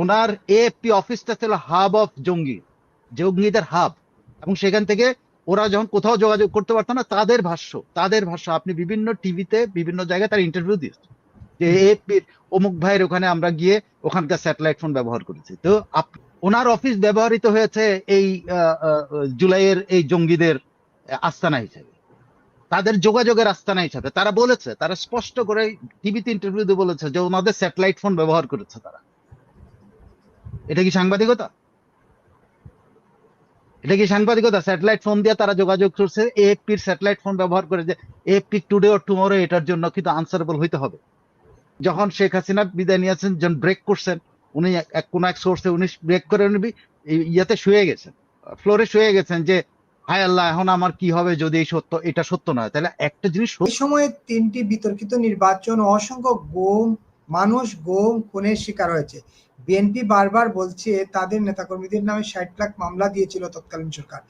ওনার AFP অফিসটা ছিল hub of জঙ্গি, জঙ্গিদের হাব এবং সেখান থেকে ওরা যখন কোথাও যোগাযোগ করতে পারতো না, তাদের ভাষ্য তাদের ভাষ্য। আপনি বিভিন্ন টিভিতে বিভিন্ন জায়গায় তার ইন্টারভিউ দিয়েছে যে এএফপির অমুক ভাইয়ের ওখানে আমরা গিয়ে ওখানকার স্যাটেলাইট ফোন ব্যবহার করেছি। তো ওনার অফিস ব্যবহৃত হয়েছে এই জুলাইয়ের এই জঙ্গিদের আস্তানা হিসেবে। তাদের যোগাযোগের আস্তানা হিসাবে। তারা বলেছে, তারা স্পষ্ট করে টিভিতে ইন্টারভিউ দিয়ে বলেছে যে ওনাদের স্যাটেলাইট ফোন ব্যবহার করেছে তারা। এটা কি সাংবাদিকতা? এটা কি সাংবাদিকতা? স্যাটেলাইট ফোন দিয়ে তারা যোগাযোগ করছে। এএফপির স্যাটেলাইট ফোন ব্যবহার করে যে এএফপি টুডে অর টুমোরো এটার জন্য কিন্তু আনসারেবল হইতে হবে। যখন শেখ হাসিনা বিদায় নিয়েছেন, যখন ব্রেক করছেন, উনি এক- কোন এক সোর্সে উনি ব্রেক করে উনি বি- ইয়াতে শুয়ে গেছেন। ফ্লোরে শুয়ে গেছেন যে, হায় আল্লাহ, এখন আমার কি হবে যদি এই সত্য এটা সত্য নয়? তাহলে একটা জিনিস এই সময়ে তিনটি বিতর্কিত নির্বাচন অসংখ্য গুম মানুষ গুম, খুনের শিকার হয়েছে। বিএনপি বারবার বলছে তাদের নেতাকর্মীদের নামে ষাট লাখ মামলা দিয়েছিল তৎকালীন সরকার।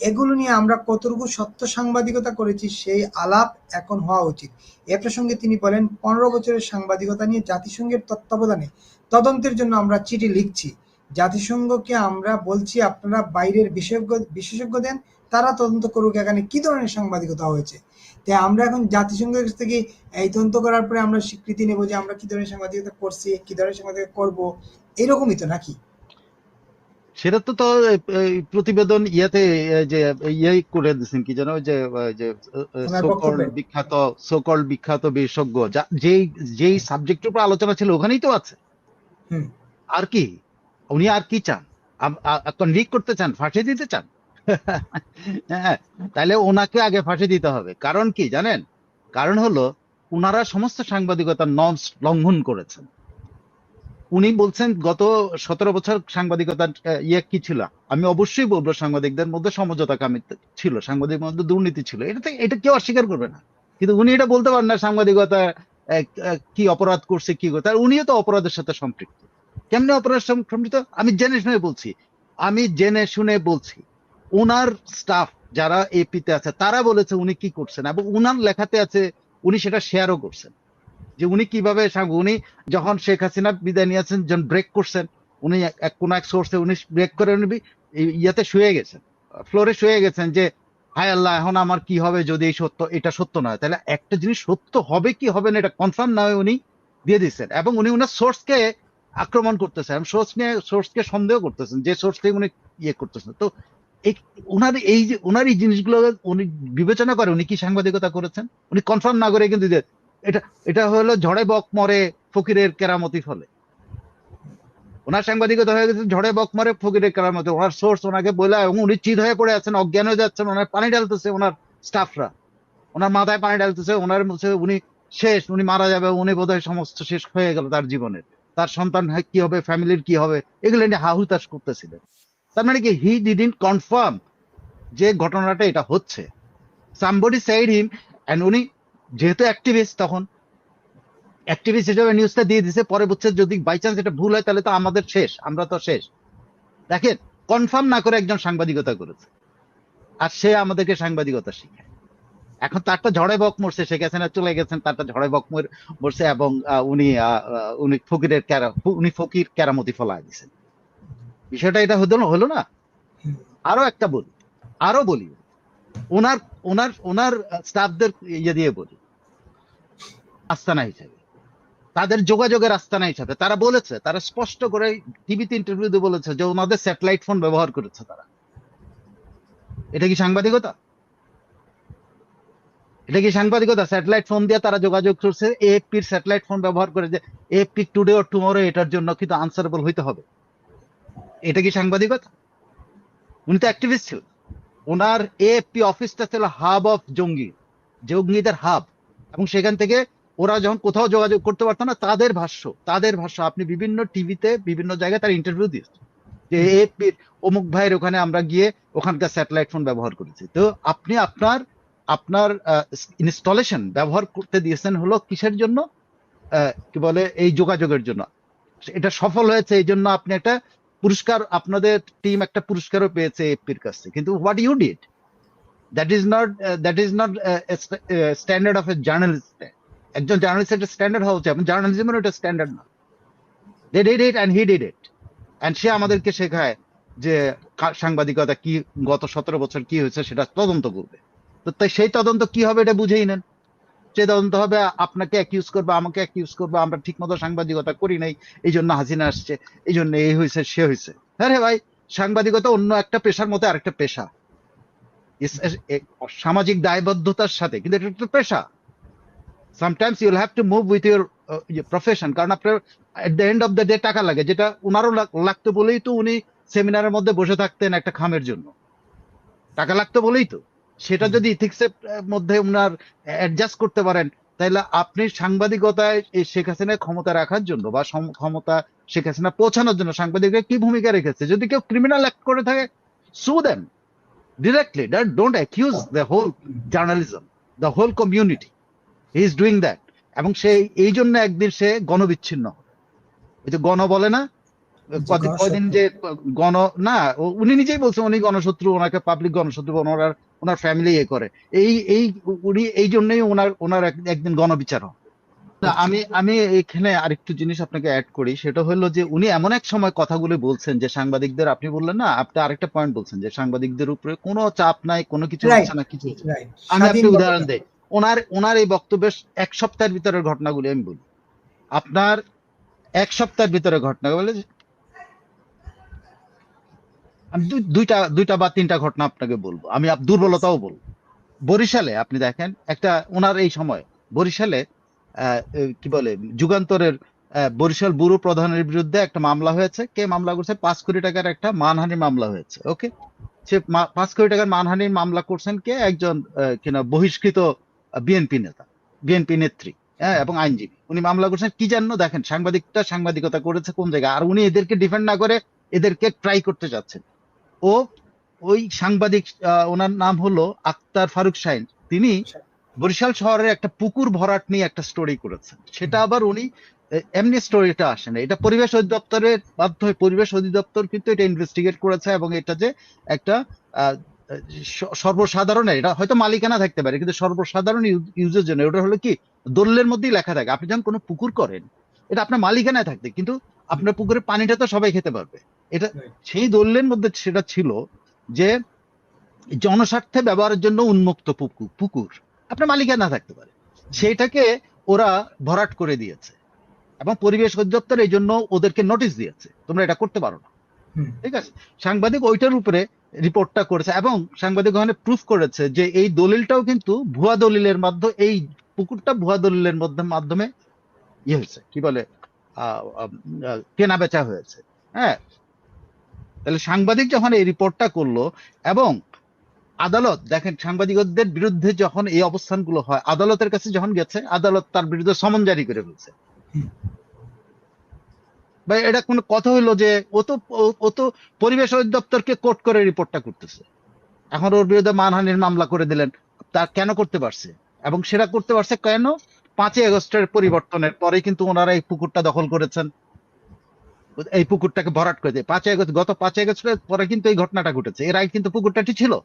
এগুলো নিয়ে আমরা কতটুকু সত্য সাংবাদিকতা করেছি সেই আলাপ এখন হওয়া উচিত। এ প্রসঙ্গে তিনি বলেন, পনেরো বছরের সাংবাদিকতা নিয়ে জাতিসংঘের তত্ত্বাবধানে তদন্তের জন্য আমরা চিঠি লিখছি। জাতিসংঘকে আমরা বলছি, আপনারা বাইরের বিশেষজ্ঞ বিশেষজ্ঞ দেন তারা তদন্ত করুক এখানে কি ধরনের সাংবাদিকতা হয়েছে? তাই আমরা এখন জাতিসংঘের কাছ থেকে এই তদন্ত করার পরে আমরা স্বীকৃতি নেব যে আমরা কি ধরনের সাংবাদিকতা করছি কি ধরনের সাংবাদিকতা করব এরকমই তো নাকি? সেটা তো তো প্রতিবেদন ইয়াতে যে ইয়ে করে দিচ্ছেন কি যেন যে যে সোকল। বিখ্যাত সোকল বিখ্যাত বিশেষজ্ঞ যা- যেই যেই সাবজেক্টের উপর আলোচনা ছিল ওখানেই তো আছে। হুম। আর কি? উনি আর কি চান? কনভিক করতে চান ফাঁসি দিতে চান? হ্যাঁ তাহলে ওনাকে আগে ফাঁসি দিতে হবে। কারণ কি জানেন? কারণ হলো, উনারা সমস্ত সাংবাদিকতার নর্মস লঙ্ঘন করেছেন। উনি বলছেন, গত সতেরো বছর সাংবাদিকতার ইয়ে কি ছিল? আমি অবশ্যই বলব, সাংবাদিকদের মধ্যে সমঝোতা কামি ছিল, সাংবাদিকদের মধ্যে দুর্নীতি ছিল। এটা তো- এটা কেউ অস্বীকার করবে না। কিন্তু উনি এটা বলতে পারেন না, সাংবাদিকতা কি অপরাধ করছে, কি করছে। আর উনিও তো অপরাধের সাথে সম্পৃক্ত। কেমনে অপরাধ সম- সম্পৃক্ত? আমি জেনে শুনে বলছি। আমি জেনে শুনে বলছি। ওনার স্টাফ যারা এপিতে আছে, তারা বলেছে উনি কি করছেন এবং উনার লেখাতে আছে উনি সেটা শেয়ারও করছেন। যে উনি কীভাবে উনি যখন শেখ হাসিনা বিদায় নিয়েছেন, যখন ব্রেক করছেন, উনি এক- কোন এক সোর্সে উনি ব্রেক করে উনি ইয়াতে শুয়ে গেছেন ফ্লোরে শুয়ে গেছেন যে, হায় আল্লাহ, এখন আমার কি হবে যদি এই সত্য, এটা সত্য নয় তাহলে একটা জিনিস সত্য হবে কি হবে না, এটা কনফার্ম না হয়ে উনি দিয়ে দিচ্ছেন এবং উনি উনার সোর্সকে আক্রমণ করতেছেন সোর্স নিয়ে সোর্সকে সন্দেহ করতেছেন, যে সোর্স থেকে উনি ইয়ে করতেছেন। তো ওনার এই যে ওনার এই জিনিসগুলো উনি বিবেচনা করে, উনি কি সাংবাদিকতা করেছেন? উনি কনফার্ম না করে কিন্তু এটা এটা হলো ঝড়ে বক মরে ফকিরের কেরামতি ফলে। ওনার সাংবাদিকতা হয়ে গেছে ঝড়ে বক মরে ফকিরের কেরামতি ওনার সোর্স ওনাকে বলে এবং উনি চিত হয়ে পড়ে আছেন, অজ্ঞান হয়ে যাচ্ছেন ওনার পানি ঢালতেছে ওনার স্টাফরা ওনার মাথায় পানি ঢালতেছে ওনার উনি শেষ, উনি মারা যাবে, উনি বোধহয় সমস্ত শেষ হয়ে গেল তার জীবনের। তার সন্তান কি হবে ফ্যামিলির কি হবে, এগুলো নিয়ে হাহুতাশ করতেছিলেন। তার মানে কি হি ডিডিন কনফার্ম যে ঘটনাটা এটা হচ্ছে। সামবডি সাইড হিম এন্ড উনি যেহেতু অ্যাক্টিভিস্ট তখন অ্যাক্টিভিস্ট হিসেবে নিউজটা দিয়ে দিছে, পরে বলছে যদি বাই চান্স এটা ভুল হয়, তাহলে তো আমাদের শেষ, আমরা তো শেষ। দেখেন কনফার্ম না করে একজন সাংবাদিকতা করেছে, আর সে আমাদেরকে সাংবাদিকতা শিখায়। এখন তারটা ঝড়ে বক মরছে শেখ হাসিনা চলে গেছেন, তারটা ঝড়ে বক মর- মরছে এবং উনি উনি ফকিরের ক্যারা, উনি ফকির কেরামতি ফলা দিয়েছেন। বিষয়টা এটা হলো না হলো না? আরও একটা বলি, আরও বলি। ওনার ওনার ওনার স্টাফদের ইয়ে দিয়ে বলি। আস্তানা হিসেবে। তাদের যোগাযোগের আস্তানা হিসাবে। তারা বলেছে, তারা স্পষ্ট করে টিভিতে ইন্টারভিউ দিয়ে বলেছে যে ওনাদের স্যাটেলাইট ফোন ব্যবহার করেছে তারা। এটা কি সাংবাদিকতা? এটা কি সাংবাদিকতা? স্যাটেলাইট ফোন দিয়ে তারা যোগাযোগ করছে এএফপির স্যাটেলাইট ফোন ব্যবহার করে যে এএফপি টুডে অর টুমোরো এটার জন্য কিন্তু আনসারেবল হইতে হবে। এটা কি সাংবাদিকতা? উনি তো অ্যাক্টিভিস্ট ছিল। ওনার এএফপি অফিসটা ছিল হাব অফ জঙ্গি জঙ্গিদের হাব এবং সেখান থেকে ওরা যখন কোথাও যোগাযোগ করতে পারতো না তাদের ভাষ্য তাদের ভাষ্য। আপনি বিভিন্ন টিভিতে বিভিন্ন জায়গায় তার ইন্টারভিউ দিয়েছে যে এএফপির অমুক ভাইয়ের ওখানে আমরা গিয়ে ওখানকার স্যাটেলাইট ফোন ব্যবহার করেছি। তো আপনি আপনার আপনার ইনস্টলেশন ব্যবহার করতে দিয়েছেন হলো কিসের জন্য? কি বলে এই যোগাযোগের জন্য। এটা সফল হয়েছে এই জন্য আপনি একটা পুরস্কার, আপনাদের টিম একটা পুরস্কারও পেয়েছে এপির কাছ কিন্তু what you did that is not that is not standard of a journalist একজন জার্নালিস্ট একটা স্ট্যান্ডার্ড হওয়া উচিত জার্নালিজমের ওটা স্ট্যান্ডার্ড না। They did it and he did it and সে আমাদেরকে শেখায় যে সাংবাদিকতা কি, গত সতেরো বছর কি হয়েছে সেটা তদন্ত করবে। তো সেই তদন্ত কি হবে এটা বুঝেই নেন। সে তদন্ত হবে, আপনাকে অ্যাকিউজ করবে, আমাকে অ্যাকিউজ করবে, আমরা ঠিক মতো সাংবাদিকতা করি নাই এই জন্য হাসিনা আসছে এই জন্য এই হয়েছে, সে হয়েছে। হ্যাঁ রে ভাই, সাংবাদিকতা অন্য একটা পেশার মতো আরেকটা পেশা। সামাজিক দায়বদ্ধতার সাথে, কিন্তু এটা একটা পেশা। Sometimes you'll have to move with your profession কারণ আপনার at the end of the day টাকা লাগে, যেটা উনারও লাগতো বলেই তো উনি সেমিনারের মধ্যে বসে থাকতেন একটা খামের জন্য। টাকা লাগতো বলেই তো। সেটা যদি ইথিক্স এর মধ্যে উনার অ্যাডজাস্ট করতে পারেন তাহলে আপনি সাংবাদিকতায় এই শেখ হাসিনা ক্ষমতা রাখার জন্য বা ক্ষমতা শেখ হাসিনা পৌঁছানোর জন্য সাংবাদিকরা কি ভূমিকা রেখেছে? যদি কেউ ক্রিমিনাল অ্যাক্ট করে থাকে sue them directly don't accuse the whole journalism the whole community he is doing that এবং সে এই জন্য একদিন সে গণবিচ্ছিন্ন। ওই যে গণ বলে না? কদিন যে গণ না উনি নিজেই বলছেন উনি গণশত্রু ওনাকে পাবলিক গণশত্রু ওনার ওনার ফ্যামিলি এ করে। এই এই উনি এই জন্যই ওনার ওনার একদিন গণবিচার আমি আমি এখানে আরেকটু জিনিস আপনাকে অ্যাড করি সেটা হলো যে উনি এমন এক সময় কথাগুলো বলছেন যে সাংবাদিকদের আপনি বললেন না আপনি আরেকটা পয়েন্ট বলছেন যে সাংবাদিকদের উপরে কোনো চাপ নাই কোনো কিছু হচ্ছে না কিছু আমি আপনি উদাহরণ দেই। ওনার ওনার এই বক্তব্যের এক সপ্তাহের ভিতরের ঘটনাগুলি আমি বলি। আপনার এক সপ্তাহের ভিতরে ঘটনা বলে আমি দুইটা দুইটা বা তিনটা ঘটনা আপনাকে বলব। আমি দুর্বলতাও বলব। বরিশালে আপনি দেখেন, একটা ওনার এই সময়, বরিশালে কি বলে, যুগান্তরের বরিশাল ব্যুরো প্রধানের বিরুদ্ধে একটা মামলা হয়েছে। কে মামলা করছে? পাঁচ কোটি টাকার একটা মানহানির মামলা হয়েছে, ওকে? সে পাঁচ কোটি টাকার মানহানির মামলা করছেন কে? একজন কিনা বহিষ্কৃত বিএনপি নেতা, বিএনপি নেত্রী হ্যাঁ এবং আইনজীবী। উনি মামলা করছেন, কি জানো? দেখেন, সাংবাদিকটা সাংবাদিকতা করেছে কোন জায়গায়? আর উনি এদেরকে ডিফেন্ড না করে এদেরকে ট্রাই করতে যাচ্ছেন। ও ওই সাংবাদিক ওনার নাম হলো আক্তার ফারুক শাহিন তিনি বরিশাল শহরের একটা পুকুর ভরাট নিয়ে একটা স্টোরি করেছেন। সেটা আবার উনি এমনি স্টোরিটা আসে না। এটা পরিবেশ অধিদপ্তরের মাধ্যমে, পরিবেশ অধিদপ্তর কিন্তু এটা ইনভেস্টিগেট করেছে এবং এটা যে একটা সর্বসাধারণ, এটা হয়তো মালিকানা থাকতে পারে, কিন্তু সর্বসাধারণ ইউজের জন্য ওটা হলো কি দলিলের মধ্যেই লেখা থাকে। আপনি যখন কোনো পুকুর করেন, এটা আপনার মালিকানায় থাকতে কিন্তু আপনার পুকুরের পানিটা তো সবাই খেতে পারবে। এটা সেই দলিলের মধ্যে সেটা ছিল যে জনস্বার্থে ব্যবহারের জন্য উন্মুক্ত পুকুর পুকুর। আপনার মালিকানা থাকতে পারে। সেটাকে ওরা ভরাট করে দিয়েছে। এবং পরিবেশ অধিদপ্তর এই জন্য ওদেরকে নোটিশ দিয়েছে। তোমরা এটা করতে পারো না। ঠিক আছে? সাংবাদিক ওইটার উপরে রিপোর্টটা করেছে এবং সাংবাদিক ওখানে প্রুফ করেছে যে এই দলিলটাও কিন্তু ভুয়া দলিলের মাধ্যমে এই পুকুরটা ভুয়া দলিলের মধ্যে মাধ্যমে ইয়ে হয়েছে। কি বলে? কেনা বেচা হয়েছে। হ্যাঁ? তাহলে সাংবাদিক যখন এই রিপোর্টটা করল এবং আদালত দেখেন সাংবাদিকদের বিরুদ্ধে যখন এই অবস্থানগুলো হয় আদালতের কাছে যখন গেছে আদালত তার বিরুদ্ধে সমন জারি করে ফেলছে। বা এটা কোনো কথা হইল যে ও তো ও- ও তো পরিবেশ অধিদপ্তরকে কোর্ট করে রিপোর্টটা করতেছে। এখন ওর বিরুদ্ধে মানহানির মামলা করে দিলেন তা কেন করতে পারছে? এবং সেটা করতে পারছে কেন? পাঁচই আগস্টের পরিবর্তনের পরে কিন্তু ওনারা এই পুকুরটা দখল করেছেন। এই পুকুরটাকে ভরাট করে দিয়ে। পাঁচই আগস্ট গত পাঁচই আগস্টের পরে কিন্তু এই ঘটনাটা ঘটেছে। এর আগে কিন্তু পুকুরটাটি ছিল।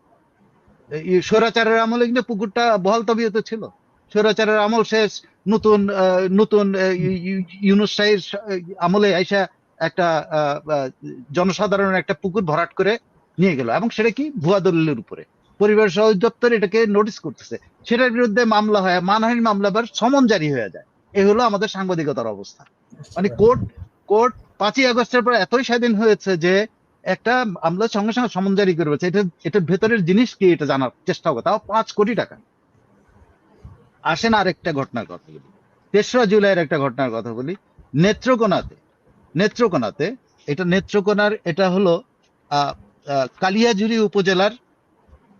স্বৈরাচারের আমলে কিন্তু পুকুরটা বহাল তবিয়তে ছিল। স্বৈরাচারের আমল শেষ নতুন নতুন আহ, ইউ- ইউ- ইউনুস শাহীর আমলে আইসা একটা আহ, একটা পুকুর ভরাট করে নিয়ে গেল। এবং সেটা কি? ভুয়া দলিলের উপরে। পরিবেশ অধিদপ্তর এটাকে নোটিস করতেছে। সেটার বিরুদ্ধে মামলা হয় মানহানির মামলা আবার সমন জারি হয়ে যায়। এই হলো আমাদের সাংবাদিকতার অবস্থা। মানে কোর্ট কোর্ট পাঁচই আগস্টের পর এতই স্বাধীন হয়েছে যে একটা আমরা সঙ্গে সঙ্গে সমন জারি করে বলছে এটা এটার ভেতরের জিনিস কি এটা জানার চেষ্টা হবে? তাও পাঁচ কোটি টাকা। আসেন আরেকটা ঘটনার কথা বলি। তেসরা জুলাইয়ের একটা ঘটনার কথা বলি। নেত্রকোনাতে নেত্রকোনাতে এটা নেত্রকোনার এটা হলো কালিয়াজুরি উপজেলার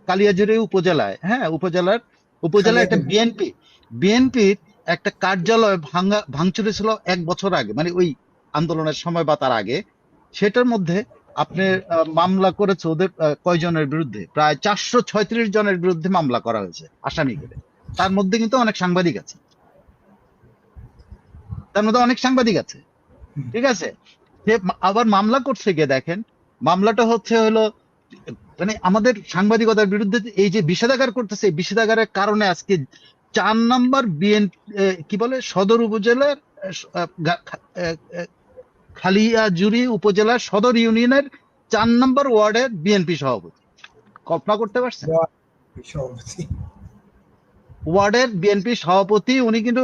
কালিয়াজুরি উপজেলায় হ্যাঁ উপজেলার উপজেলায় একটা বিএনপি বিএনপির একটা কার্যালয় ভাঙা ভাঙচুর ছিল এক বছর আগে। মানে ওই আন্দোলনের সময় বা তার আগে, সেটার মধ্যে আপনি মামলা করেছে ওদের কয়জনের বিরুদ্ধে? প্রায় চারশো ছয়ত্রিশ জনের বিরুদ্ধে মামলা করা হয়েছে আসামি করে তার মধ্যে কিন্তু অনেক সাংবাদিক আছে। তার মধ্যে অনেক সাংবাদিক আছে। ঠিক আছে? আবার মামলা করছে গিয়ে দেখেন, মামলাটা হচ্ছে হলো মানে আমাদের সাংবাদিকতার বিরুদ্ধে এই যে বিষেধাগার করতেছে, এই বিষেধাগারের কারণে আজকে চার নম্বর বিএন কি বলে, সদর উপজেলার খালিয়াজুরি উপজেলার সদর ইউনিয়নের চার নম্বর ওয়ার্ডের বিএনপি সভাপতি। কল্পনা করতে পারছেন? ওয়ার্ডের বিএনপি সভাপতি উনি কিন্তু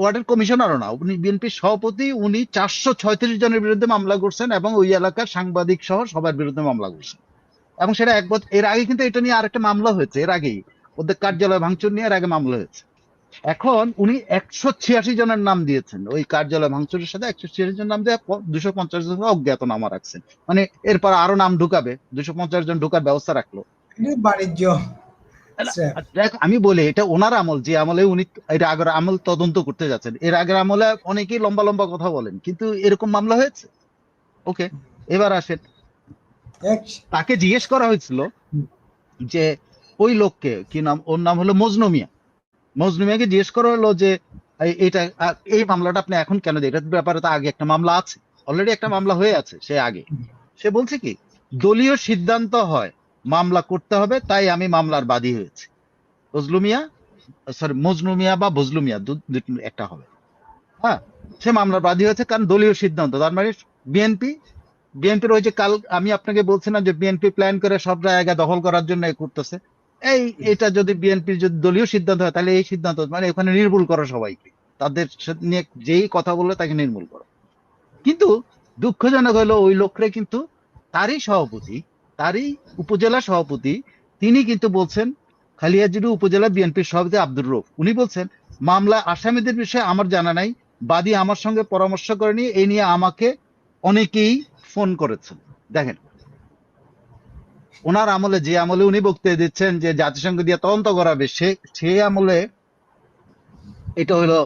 ওয়ার্ডের কমিশনারও না। উনি বিএনপি সভাপতি উনি চারশো ছয়ত্রিশ জনের বিরুদ্ধে মামলা করছেন এবং ওই এলাকার সাংবাদিক সহ সবার বিরুদ্ধে মামলা করছেন। এবং সেটা এক বছর এর আগে কিন্তু এটা নিয়ে আরেকটা মামলা হয়েছে এর আগেই। ওদের কার্যালয় ভাঙচুর নিয়ে এর আগে মামলা হয়েছে। এখন উনি একশো ছিয়াশি জনের নাম দিয়েছেন। ওই কার্যালয় ভাঙচুরের সাথে একশো ছিয়াশি জনের নাম দিয়ে দুশো পঞ্চাশ জন অজ্ঞাত নাম রাখছেন। মানে এরপর আরও নাম ঢুকাবে দুশো পঞ্চাশ জন ঢুকার ব্যবস্থা রাখল। বাণিজ্য দেখ আমি বলি এটা ওনার আমল যে আমলে উনি এর আগের আমল তদন্ত করতে যাচ্ছেন। এর আগের আমলে অনেকেই লম্বা লম্বা কথা বলেন কিন্তু এরকম মামলা হয়েছে? ওকে এবার আসেন। তাকে জিজ্ঞেস করা হয়েছিল যে ওই লোককে কি নাম ওর নাম হলো মজনু মিয়া। মজনু মিয়াকে জিজ্ঞেস করা হলো যে এটা এই মামলাটা আপনি এখন কেন দেন? এটার ব্যাপারে তো আগে একটা মামলা আছে। অলরেডি একটা মামলা হয়ে আছে, সে আগে। সে বলছে কি, দলীয় সিদ্ধান্ত হয়, মামলা করতে হবে, তাই আমি মামলার বাদী হয়েছি। ফজলু মিয়া সরি মজনু মিয়া বা বজলুমিয়া একটা হবে। হ্যাঁ সে মামলার বাদী হয়েছে কারণ দলীয় সিদ্ধান্ত। তার মানে বিএনপি, বিএনপির ওই যে কাল, আমি আপনাকে বলছিলাম যে বিএনপি প্ল্যান করে সব জায়গা দখল করার জন্য করতেছে। এই, এটা যদি বিএনপির যদি দলীয় সিদ্ধান্ত হয়, তাহলে এই সিদ্ধান্ত মানে ওখানে নির্মূল করো সবাইকে। তাদের নিয়ে যেই কথা বলল, তাকে নির্মূল করো। কিন্তু দুঃখজনক হলো, ওই লোকরে কিন্তু তারই সভাপতি, তারই উপজেলা সভাপতি, তিনি কিন্তু বলছেন খালিয়াজুরি উপজেলা বিএনপির সভাপতি আব্দুর রৌফ উনি বলছেন, মামলা আসামিদের বিষয়ে আমার জানা নাই, বাদী আমার সঙ্গে পরামর্শ করেনি এই নিয়ে আমাকে অনেকেই ফোন করেছেন। দেখেন ওনার আমলে যে আমলে উনি বক্তব্য দিচ্ছেন যে জাতিসংঘ দিয়ে তদন্ত করাবে সে সে আমলে এটা হলো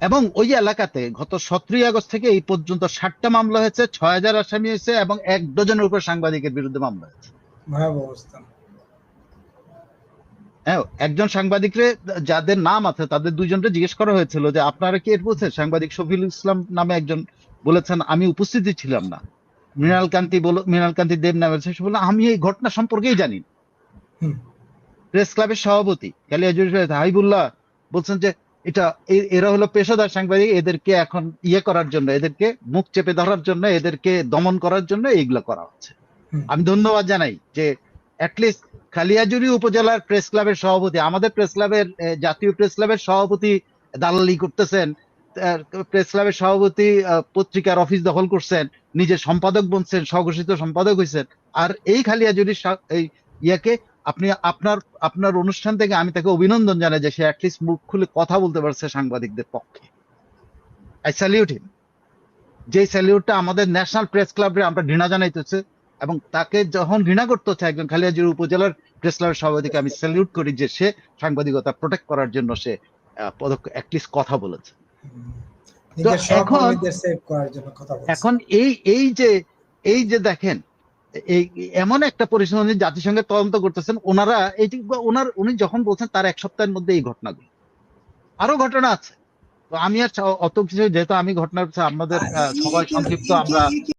এবং ওই এলাকাতে গত সতেরোই আগস্ট থেকে এই পর্যন্ত ষাটটা মামলা হয়েছে ছয় হাজার আসামি হয়েছে এবং এক ডজনের উপর সাংবাদিকের বিরুদ্ধে মামলা হয়েছে। হ্যাঁ একজন সাংবাদিকরে যাদের নাম আছে তাদের দুইজনকে জিজ্ঞেস করা হয়েছিল যে আপনারা কি এর বলছেন সাংবাদিক শফিউল ইসলাম নামে একজন বলেছেন আমি উপস্থিতি ছিলাম না। মৃণাল কান্তি বল মৃণাল কান্তি দেব নামে সে বলল আমি এই ঘটনা সম্পর্কেই জানি প্রেস ক্লাবের সভাপতি হাইবুল্লাহ বলছেন যে এটা এরা হলো পেশাদার সাংবাদিক এদেরকে এখন ইয়ে করার জন্য এদেরকে মুখ চেপে ধরার জন্য এদেরকে দমন করার জন্য এইগুলো করা হচ্ছে। আমি ধন্যবাদ জানাই যে অ্যাটলিস্ট খালিয়াজুরি উপজেলার প্রেস ক্লাবের সভাপতি আমাদের প্রেস ক্লাবের জাতীয় প্রেস ক্লাবের সভাপতি দালালি করতেছেন প্রেস ক্লাবের সভাপতি পত্রিকার অফিস দখল করছেন নিজে সম্পাদক বনছেন, স্বঘোষিত সম্পাদক হয়েছেন আর এই খালিয়াজুরি সা- এই ইয়াকে আপনি আপনার আপনার অনুষ্ঠান থেকে আমি তাকে অভিনন্দন জানাই যে সে অ্যাটলিস্ট মুখ খুলে কথা বলতে পারছে সাংবাদিকদের পক্ষে। আই স্যালিউট হিম যে স্যালিউটটা আমাদের ন্যাশনাল প্রেস ক্লাবে আমরা ঘৃণা জানাইতেছে এবং তাকে যখন ঘৃণা করতে হচ্ছে একজন খালিয়াজুরি উপজেলার প্রেস ক্লাবের সভাপতিকে আমি স্যালিউট করি যে সে সাংবাদিকতা প্রোটেক্ট করার জন্য সে পদক্ষেপ অ্যাটলিস্ট কথা বলেছে। এখন- এই এই যে এই যে দেখেন এই এমন একটা পরিস্থিতি উনি জাতিসংঘের তদন্ত করতেছেন ওনারা এই ওনার উনি যখন বলছেন তার এক সপ্তাহের মধ্যে এই ঘটনাগুলো আরও ঘটনা আছে। তো আমি আর অত কিছু যেহেতু আমি ঘটনার আমাদের আহ, সবাই সংক্ষিপ্ত আমরা